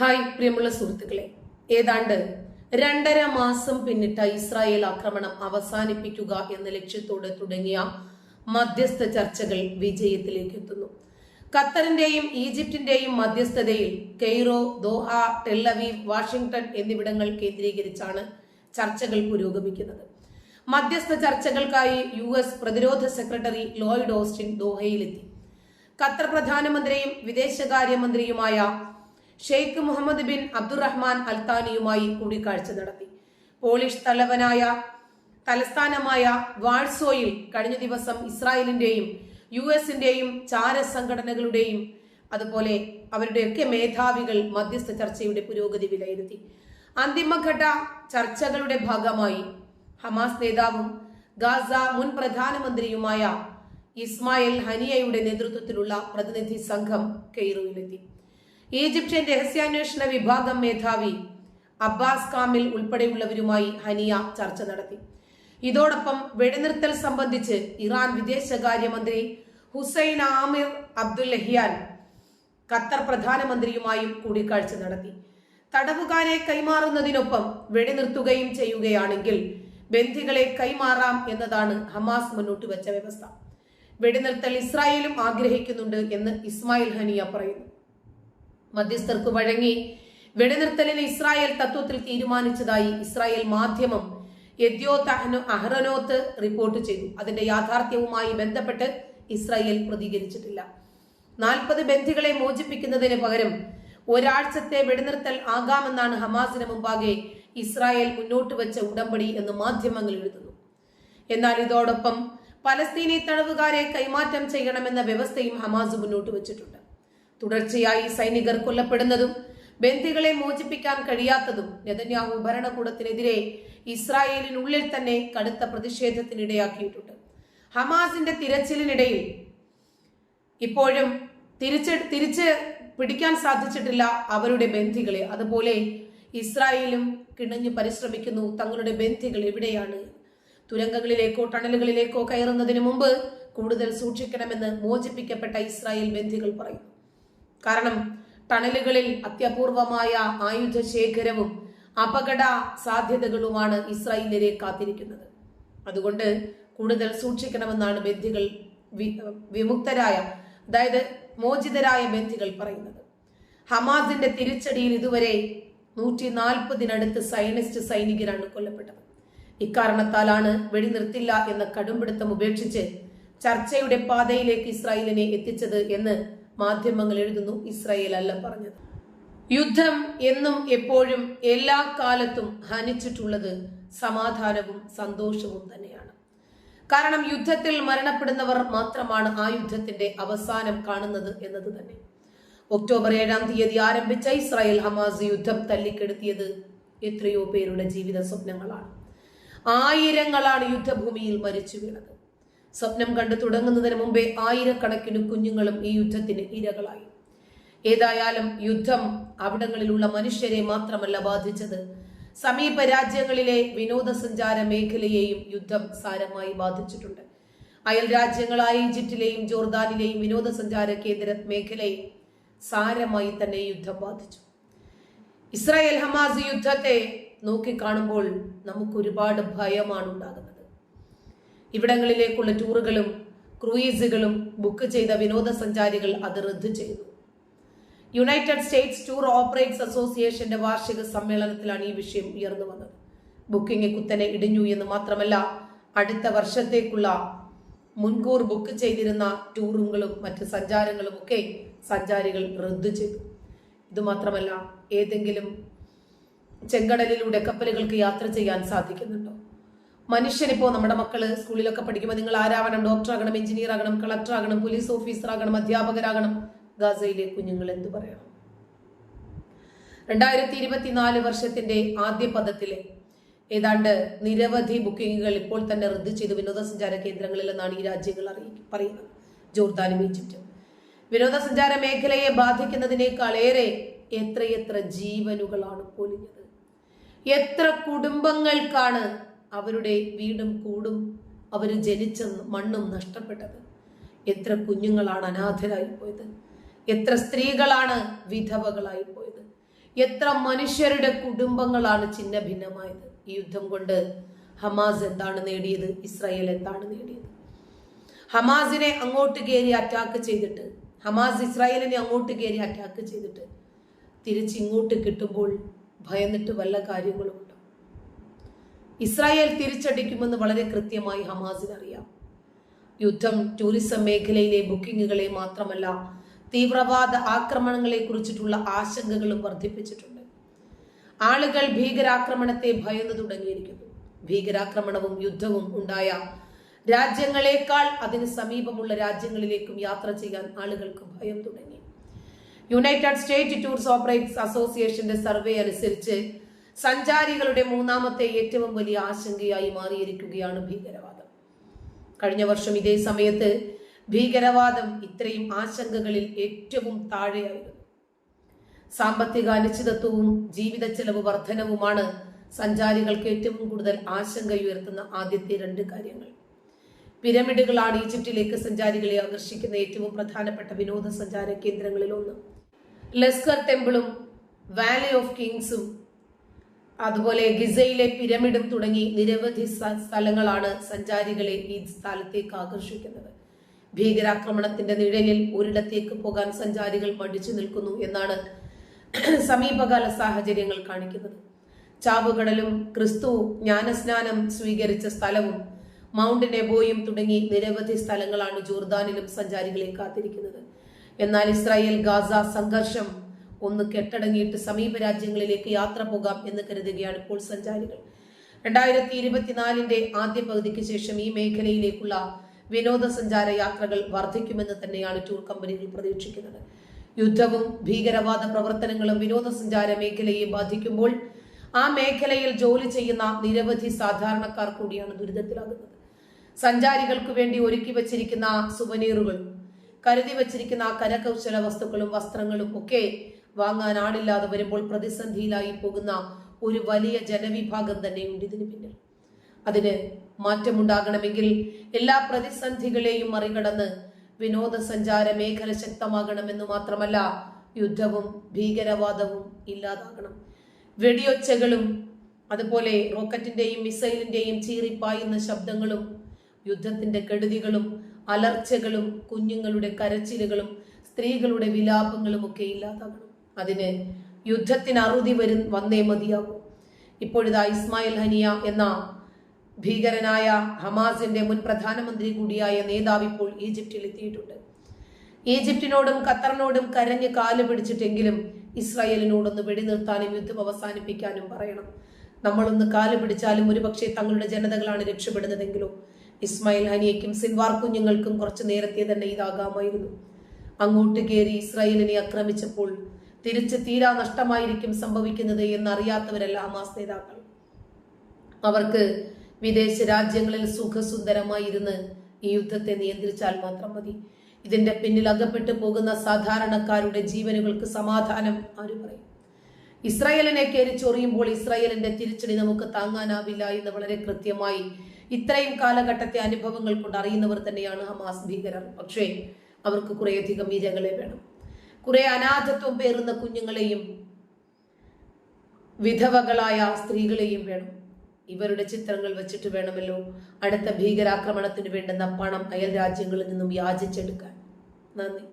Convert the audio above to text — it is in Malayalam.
ഹായ് പ്രിയമുള്ള സുഹൃത്തുക്കളെ. ഏതാണ്ട് രണ്ടര മാസം പിന്നിട്ട ഇസ്രായേൽ ആക്രമണം അവസാനിപ്പിക്കുക എന്ന ലക്ഷ്യത്തോടെ തുടങ്ങിയ മധ്യസ്ഥ ചർച്ചകൾ വിജയത്തിലേക്ക് എത്തുന്നു. ഖത്തറിന്റെയും ഈജിപ്തിന്റെയും മധ്യസ്ഥതയിൽ Cairo Doha Tel Aviv Washington എന്നിവിടങ്ങൾ കേന്ദ്രീകരിച്ചാണ് ചർച്ചകൾ പുരോഗമിക്കുന്നത്. മധ്യസ്ഥ ചർച്ചകൾക്കായി യു എസ് പ്രതിരോധ സെക്രട്ടറി ലോയിഡ് ഓസ്റ്റിൻ ദോഹയിലെത്തി. ഖത്തർ പ്രധാനമന്ത്രിയും വിദേശകാര്യമന്ത്രിയുമായ ഷെയ്ഖ് മുഹമ്മദ് ബിൻ അബ്ദുറഹ്മാൻ അൽത്താനിയുമായി കൂടിക്കാഴ്ച നടത്തി. പോളിഷ് തലവനായ തലസ്ഥാനമായ വാഴ്സോയിൽ കഴിഞ്ഞ ദിവസം ഇസ്രായേലിന്റെയും യു എസിന്റെയും ചാര സംഘടനകളുടെയും അതുപോലെ അവരുടെയൊക്കെ മേധാവികൾ മധ്യസ്ഥ ചർച്ചയുടെ പുരോഗതി വിലയിരുത്തി. അന്തിമഘട്ട ചർച്ചകളുടെ ഭാഗമായി ഹമാസ് നേതാവും ഗാസ മുൻ പ്രധാനമന്ത്രിയുമായ ഇസ്മായിൽ ഹനിയയുടെ നേതൃത്വത്തിലുള്ള പ്രതിനിധി സംഘം കെയ്റോയിലെത്തി. ഈജിപ്ഷ്യൻ രഹസ്യാന്വേഷണ വിഭാഗം മേധാവി അബ്ബാസ് കാമിൽ ഉൾപ്പെടെയുള്ളവരുമായി ഹനിയ ചർച്ച നടത്തി. ഇതോടൊപ്പം വെടിനിർത്തൽ സംബന്ധിച്ച് ഇറാൻ വിദേശകാര്യമന്ത്രി Hussain Amir Abdollahian Qatar പ്രധാനമന്ത്രിയുമായും കൂടിക്കാഴ്ച നടത്തി. തടവുകാരെ കൈമാറുന്നതിനൊപ്പം വെടിനിർത്തുകയും ചെയ്യുകയാണെങ്കിൽ ബന്ധികളെ കൈമാറാം എന്നതാണ് ഹമാസ് മുന്നോട്ട് വെച്ച വ്യവസ്ഥ. വെടിനിർത്തൽ ഇസ്രായേലും ആഗ്രഹിക്കുന്നുണ്ട് എന്ന് ഇസ്മായിൽ ഹനിയ പറയുന്നു. മധ്യസ്ഥർക്ക് വഴങ്ങി വെടിനിർത്തലിന് ഇസ്രായേൽ തത്വത്തിൽ തീരുമാനിച്ചതായി ഇസ്രായേൽ മാധ്യമം യദ്യോത്ത് അഹ്റനോത്ത് റിപ്പോർട്ട് ചെയ്തു. അതിന്റെ യാഥാർത്ഥ്യവുമായി ബന്ധപ്പെട്ട് ഇസ്രായേൽ പ്രതികരിച്ചിട്ടില്ല. നാൽപ്പത് ബന്ധികളെ മോചിപ്പിക്കുന്നതിന് പകരം ഒരാഴ്ചത്തെ വെടിനിർത്തൽ ആകാമെന്നാണ് ഹമാസിന് മുമ്പാകെ ഇസ്രായേൽ മുന്നോട്ട് വെച്ച ഉടമ്പടി എന്ന് മാധ്യമങ്ങൾ എഴുതുന്നു. എന്നാൽ ഇതോടൊപ്പം പലസ്തീനി തടവുകാരെ കൈമാറ്റം ചെയ്യണമെന്ന വ്യവസ്ഥയും ഹമാസ് മുന്നോട്ട് വെച്ചിട്ടുണ്ട്. തുടർച്ചയായി സൈനികർ കൊല്ലപ്പെടുന്നതും ബന്ദികളെ മോചിപ്പിക്കാൻ കഴിയാത്തതും നെതന്യാഹു ഭരണകൂടത്തിനെതിരെ ഇസ്രായേലിനുള്ളിൽ തന്നെ കടുത്ത പ്രതിഷേധത്തിനിടയാക്കിയിട്ടുണ്ട്. ഹമാസിന്റെ തിരച്ചിലിനിടയിൽ ഇപ്പോഴും തിരിച്ച് തിരിച്ച് പിടിക്കാൻ സാധിച്ചിട്ടില്ല അവരുടെ ബന്ധികളെ അതുപോലെ ഇസ്രായേലും കിണഞ്ഞു പരിശ്രമിക്കുന്നു. തങ്ങളുടെ ബന്ധികൾ എവിടെയാണ്? തുരങ്കങ്ങളിലേക്കോ ടണലുകളിലേക്കോ കയറുന്നതിന് മുമ്പ് കൂടുതൽ സൂക്ഷിക്കണമെന്ന് മോചിപ്പിക്കപ്പെട്ട ഇസ്രായേൽ ബന്ധികൾ പറയുന്നു. കാരണം ടണലുകളിൽ അത്യപൂർവമായ ആയുധ ശേഖരവും അപകട സാധ്യതകളുമാണ് ഇസ്രായേലിനെ കാത്തിരിക്കുന്നത്. അതുകൊണ്ട് കൂടുതൽ സൂക്ഷിക്കണമെന്നാണ് ബന്ധികൾ വിമുക്തരായ അതായത് മോചിതരായ ബന്ധികൾ പറയുന്നത്. ഹമാസിന്റെ തിരിച്ചടിയിൽ ഇതുവരെ നൂറ്റി നാൽപ്പതിനടുത്ത് സൈനിസ്റ്റ് സൈനികരാണ് കൊല്ലപ്പെട്ടത്. ഇക്കാരണത്താലാണ് വെടിനിർത്തില്ല എന്ന കടുംപിടുത്തം ഉപേക്ഷിച്ച് ചർച്ചയുടെ പാതയിലേക്ക് ഇസ്രായേലിനെ എത്തിച്ചത് എന്ന് മാധ്യമങ്ങൾ എഴുതുന്നു ഇസ്രായേൽ അല്ല പറഞ്ഞത്. യുദ്ധം എന്നും എപ്പോഴും എല്ലാ കാലത്തും ഹനിച്ചിട്ടുള്ളത് സമാധാനവും സന്തോഷവും തന്നെയാണ്. കാരണം യുദ്ധത്തിൽ മരണപ്പെടുന്നവർ മാത്രമാണ് ആ യുദ്ധത്തിന്റെ അവസാനം കാണുന്നത് എന്നത് തന്നെ. ഒക്ടോബർ ഏഴാം തീയതി ആരംഭിച്ച ഇസ്രായേൽ ഹമാസ് യുദ്ധം തല്ലിക്കെടുത്തിയത് എത്രയോ പേരുടെ ജീവിത സ്വപ്നങ്ങളാണ്. ആയിരങ്ങളാണ് യുദ്ധഭൂമിയിൽ മരിച്ചു വീണത്. സ്വപ്നം കണ്ടു തുടങ്ങുന്നതിന് മുമ്പേ ആയിരക്കണക്കിന് കുഞ്ഞുങ്ങളും ഈ യുദ്ധത്തിന് ഇരകളായി. ഏതായാലും യുദ്ധം അവിടങ്ങളിലുള്ള മനുഷ്യരെ മാത്രമല്ല ബാധിച്ചത്. സമീപ രാജ്യങ്ങളിലെ വിനോദസഞ്ചാര മേഖലയെയും യുദ്ധം സാരമായി ബാധിച്ചിട്ടുണ്ട്. അയൽ രാജ്യങ്ങളായ ഈജിപ്തിലെയും ജോർദാനിലെയും വിനോദസഞ്ചാര കേന്ദ്ര മേഖലയെ സാരമായി തന്നെ യുദ്ധം ബാധിച്ചു. ഇസ്രായേൽ ഹമാസ് യുദ്ധത്തെ നോക്കിക്കാണുമ്പോൾ നമുക്ക് ഒരുപാട് ഭയമാണ് ഉണ്ടാകുന്നത് ഇവിടങ്ങളിലേക്കുള്ള ടൂറുകളും ക്രൂയിസുകളും ബുക്ക് ചെയ്ത വിനോദസഞ്ചാരികൾ അത് റദ്ദു ചെയ്തു. യുണൈറ്റഡ് സ്റ്റേറ്റ്സ് ടൂർ ഓപ്പറേറ്റ്സ് അസോസിയേഷന്റെ വാർഷിക സമ്മേളനത്തിലാണ് ഈ വിഷയം ഉയർന്നു വന്നത്. ബുക്കിംഗ് കുത്തനെ ഇടിഞ്ഞു എന്ന് മാത്രമല്ല അടുത്ത വർഷത്തേക്കുള്ള മുൻകൂർ ബുക്ക് ചെയ്തിരുന്ന ടൂറുകളും മറ്റ് സഞ്ചാരങ്ങളും ഒക്കെ സഞ്ചാരികൾ റദ്ദു ചെയ്തു. ഇതുമാത്രമല്ല ഏതെങ്കിലും ചെങ്കടലിലൂടെ കപ്പലുകൾക്ക് യാത്ര ചെയ്യാൻ സാധിക്കുന്നുണ്ടോ? മനുഷ്യനിപ്പോ നമ്മുടെ മക്കൾ സ്കൂളിലൊക്കെ പഠിക്കുമ്പോൾ നിങ്ങൾ ആരാവണം? ഡോക്ടർ ആകണം എഞ്ചിനീയർ ആകണം കളക്ടർ ആകണം പോലീസ് ഓഫീസർ ആകണം അധ്യാപകരാകണം. ഗാസയിലെ കുഞ്ഞുങ്ങൾ എന്തു പറയണം? രണ്ടായിരത്തി ഇരുപത്തിനാല് വർഷത്തിന്റെ ആദ്യ പദത്തിലെ ഏതാണ്ട് നിരവധി ബുക്കിങ്ങുകൾ ഇപ്പോൾ തന്നെ റദ്ദ് ചെയ്ത്. വിനോദസഞ്ചാര കേന്ദ്രങ്ങളിലെന്നാണ് ഈ രാജ്യങ്ങൾ അറിയിക്കും പറയുന്നത്. ജോർദാനും ഈജിപ്റ്റും. വിനോദസഞ്ചാര മേഖലയെ ബാധിക്കുന്നതിനേക്കാൾ ഏറെ എത്രയെത്ര ജീവനുകളാണ് പൊലിഞ്ഞത്? എത്ര കുടുംബങ്ങൾക്കാണ് അവരുടെ വീടും കൂടും അവർ ജനിച്ച മണ്ണും നഷ്ടപ്പെട്ടത്. എത്ര കുഞ്ഞുങ്ങളാണ് അനാഥരായി പോയത് എത്ര സ്ത്രീകളാണ് വിധവകളായി പോയത് എത്ര മനുഷ്യരുടെ കുടുംബങ്ങളാണ് ചിന്ന ഭിന്നമായത് ഈ യുദ്ധം കൊണ്ട് ഹമാസ് എന്താണ് നേടിയത്? ഇസ്രായേൽ എന്താണ് നേടിയത്? ഹമാസിനെ അങ്ങോട്ട് കയറി അറ്റാക്ക് ചെയ്തിട്ട് ഹമാസ് ഇസ്രായേലിനെ അങ്ങോട്ട് കയറി അറ്റാക്ക് ചെയ്തിട്ട് തിരിച്ചിങ്ങോട്ട് കിട്ടുമ്പോൾ ഭയന്നിട്ട് വല്ല കാര്യങ്ങളുമുണ്ട് ഇസ്രായേൽ തിരിച്ചടിക്കുമെന്ന് വളരെ കൃത്യമായി ഹമാസിന് അറിയാം. യുദ്ധം ടൂറിസം മേഖലയിലെ ബുക്കിങ്ങുകളെ മാത്രമല്ല തീവ്രവാദ ആക്രമണങ്ങളെ കുറിച്ചിട്ടുള്ള ആശങ്കകളും വർദ്ധിപ്പിച്ചിട്ടുണ്ട്. ആളുകൾ ഭീകരാക്രമണത്തെ ഭയന്നു തുടങ്ങിയിരിക്കുന്നു. ഭീകരാക്രമണവും യുദ്ധവും ഉണ്ടായ രാജ്യങ്ങളെക്കാൾ അതിന് സമീപമുള്ള രാജ്യങ്ങളിലേക്കും യാത്ര ചെയ്യാൻ ആളുകൾക്ക് ഭയം തുടങ്ങി. യുണൈറ്റഡ് സ്റ്റേറ്റ് ടൂർസ് ഓപ്പറേറ്റ്സ് അസോസിയേഷന്റെ സർവേ അനുസരിച്ച് സഞ്ചാരികളുടെ മൂന്നാമത്തെ ഏറ്റവും വലിയ ആശങ്കയായി മാറിയിരിക്കുകയാണ് ഭീകരവാദം. കഴിഞ്ഞ വർഷം ഇതേ സമയത്ത് ഭീകരവാദം ഇത്രയും ആശങ്കകളിൽ ഏറ്റവും താഴെയായിരുന്നു. സാമ്പത്തിക അനിശ്ചിതത്വവും ജീവിത ചെലവ് വർധനവുമാണ് സഞ്ചാരികൾക്ക് ഏറ്റവും കൂടുതൽ ആശങ്കയുയർത്തുന്ന ആദ്യത്തെ രണ്ട് കാര്യങ്ങൾ. പിരമിഡുകളാണ് ഈജിപ്തിലേക്ക് സഞ്ചാരികളെ ആകർഷിക്കുന്ന ഏറ്റവും പ്രധാനപ്പെട്ട വിനോദസഞ്ചാര കേന്ദ്രങ്ങളിൽ ഒന്ന്. ലെസ്കർ ടെമ്പിളും വാലി ഓഫ് കിങ്സും അതുപോലെ ഗിസയിലെ പിരമിഡും തുടങ്ങി നിരവധി സ്ഥലങ്ങളാണ് സഞ്ചാരികളെ ഈ സ്ഥലത്തേക്ക് ആകർഷിക്കുന്നത്. ഭീകരാക്രമണത്തിന്റെ നിഴലിൽ ഒരിടത്തേക്ക് പോകാൻ സഞ്ചാരികൾ മടിച്ചു നിൽക്കുന്നു എന്നാണ് സമീപകാല സാഹചര്യങ്ങൾ കാണിക്കുന്നത്. ചാവുകടലും ക്രിസ്തു ജ്ഞാനസ്നാനം സ്വീകരിച്ച സ്ഥലവും മൗണ്ട് നെബോയും തുടങ്ങി നിരവധി സ്ഥലങ്ങളാണ് ജോർദാനിലും സഞ്ചാരികളെ കാത്തിരിക്കുന്നത്. എന്നാൽ ഇസ്രായേൽ ഗാസ സംഘർഷം ഒന്ന് കെട്ടടങ്ങിയിട്ട് സമീപ രാജ്യങ്ങളിലേക്ക് യാത്ര പോകാം എന്ന് കരുതുകയാണ് ഇപ്പോൾ സഞ്ചാരികൾ. രണ്ടായിരത്തി ഇരുപത്തിനാലിന്റെ ആദ്യ പകുതിക്ക് ശേഷം ഈ മേഖലയിലേക്കുള്ള വിനോദസഞ്ചാര യാത്രകൾ വർദ്ധിക്കുമെന്ന് തന്നെയാണ് ടൂർ കമ്പനികൾ പ്രതീക്ഷിക്കുന്നത്. യുദ്ധവും ഭീകരവാദ പ്രവർത്തനങ്ങളും വിനോദസഞ്ചാര മേഖലയെ ബാധിക്കുമ്പോൾ ആ മേഖലയിൽ ജോലി ചെയ്യുന്ന നിരവധി സാധാരണക്കാർ കൂടിയാണ് ദുരിതത്തിലാകുന്നത്. സഞ്ചാരികൾക്ക് വേണ്ടി ഒരുക്കി വച്ചിരിക്കുന്ന സുവനീറുകൾ കരുതി വച്ചിരിക്കുന്ന കരകൗശല വസ്തുക്കളും വസ്ത്രങ്ങളും ഒക്കെ വാങ്ങാൻ ആളില്ലാതെ വരുമ്പോൾ പ്രതിസന്ധിയിലായി പോകുന്ന ഒരു വലിയ ജനവിഭാഗം തന്നെയുണ്ട് ഇതിന് പിന്നിൽ. അതിന് മാറ്റമുണ്ടാകണമെങ്കിൽ എല്ലാ പ്രതിസന്ധികളെയും മറികടന്ന് വിനോദസഞ്ചാര മേഖല ശക്തമാകണമെന്ന് മാത്രമല്ല യുദ്ധവും ഭീകരവാദവും ഇല്ലാതാകണം. വെടിയൊച്ചകളും അതുപോലെ റോക്കറ്റിന്റെയും മിസൈലിന്റെയും ചീറിപ്പായുന്ന ശബ്ദങ്ങളും യുദ്ധത്തിന്റെ കെടുതികളും അലർച്ചകളും കുഞ്ഞുങ്ങളുടെ കരച്ചിലുകളും സ്ത്രീകളുടെ വിലാപങ്ങളും ഒക്കെ ഇല്ലാതാകണം. അതിന് യുദ്ധത്തിന് അറുതി വരും വന്നേ മതിയാവും. ഇപ്പോഴിതാ ഇസ്മായിൽ ഹനിയ എന്ന ഭീകരനായ ഹമാസിന്റെ മുൻ പ്രധാനമന്ത്രി കൂടിയായ നേതാവ് ഇപ്പോൾ ഈജിപ്തിൽ എത്തിയിട്ടുണ്ട്. ഈജിപ്തിനോടും ഖത്തറിനോടും കരഞ്ഞ് കാൽ പിടിച്ചിട്ടെങ്കിലും ഇസ്രായേലിനോടൊന്ന് വെടിനിർത്താനും യുദ്ധം അവസാനിപ്പിക്കാനും പറയണം. നമ്മളൊന്ന് കാൽ പിടിച്ചാലും ഒരുപക്ഷെ തങ്ങളുടെ ജനതകളാണ് രക്ഷപ്പെടുന്നതെങ്കിലോ ഇസ്മായിൽ ഹനിയയ്ക്കും സിൻവാർ കുഞ്ഞുങ്ങൾക്കും കുറച്ചു നേരത്തെ തന്നെ ഇതാകാമായിരുന്നു. അങ്ങോട്ട് കയറി ഇസ്രായേലിനെ ആക്രമിച്ചപ്പോൾ തിരിച്ച് തീരാ നഷ്ടമായിരിക്കും സംഭവിക്കുന്നത് എന്നറിയാത്തവരല്ല ഹമാസ് നേതാക്കൾ. അവർക്ക് വിദേശ രാജ്യങ്ങളിൽ സുഖസുന്ദരമായിരുന്ന് ഈ യുദ്ധത്തെ നിയന്ത്രിച്ചാൽ മാത്രം മതി. ഇതിന്റെ പിന്നിൽ അകപ്പെട്ടു പോകുന്ന സാധാരണക്കാരുടെ ജീവനുകൾക്ക് സമാധാനം ആര് പറയും? ഇസ്രായേലിനെ കയറി ചൊറിയുമ്പോൾ ഇസ്രായേലിന്റെ തിരിച്ചടി നമുക്ക് താങ്ങാനാവില്ല എന്ന് വളരെ കൃത്യമായി ഇത്രയും കാലഘട്ടത്തെ അനുഭവങ്ങൾ കൊണ്ട് അറിയുന്നവർ തന്നെയാണ് ഹമാസ് ഭീകരർ. പക്ഷേ അവർക്ക് കുറേയധികം ഇരകളെ വേണം. കുറെ അനാഥത്വം പേറുന്ന കുഞ്ഞുങ്ങളെയും വിധവകളായ സ്ത്രീകളെയും വേണം. ഇവരുടെ ചിത്രങ്ങൾ വെച്ചിട്ട് വേണമല്ലോ അടുത്ത ഭീകരാക്രമണത്തിന് വേണ്ടുന്ന പണം അയൽ രാജ്യങ്ങളിൽ നിന്നും യാചിച്ചെടുക്കാൻ. നന്ദി.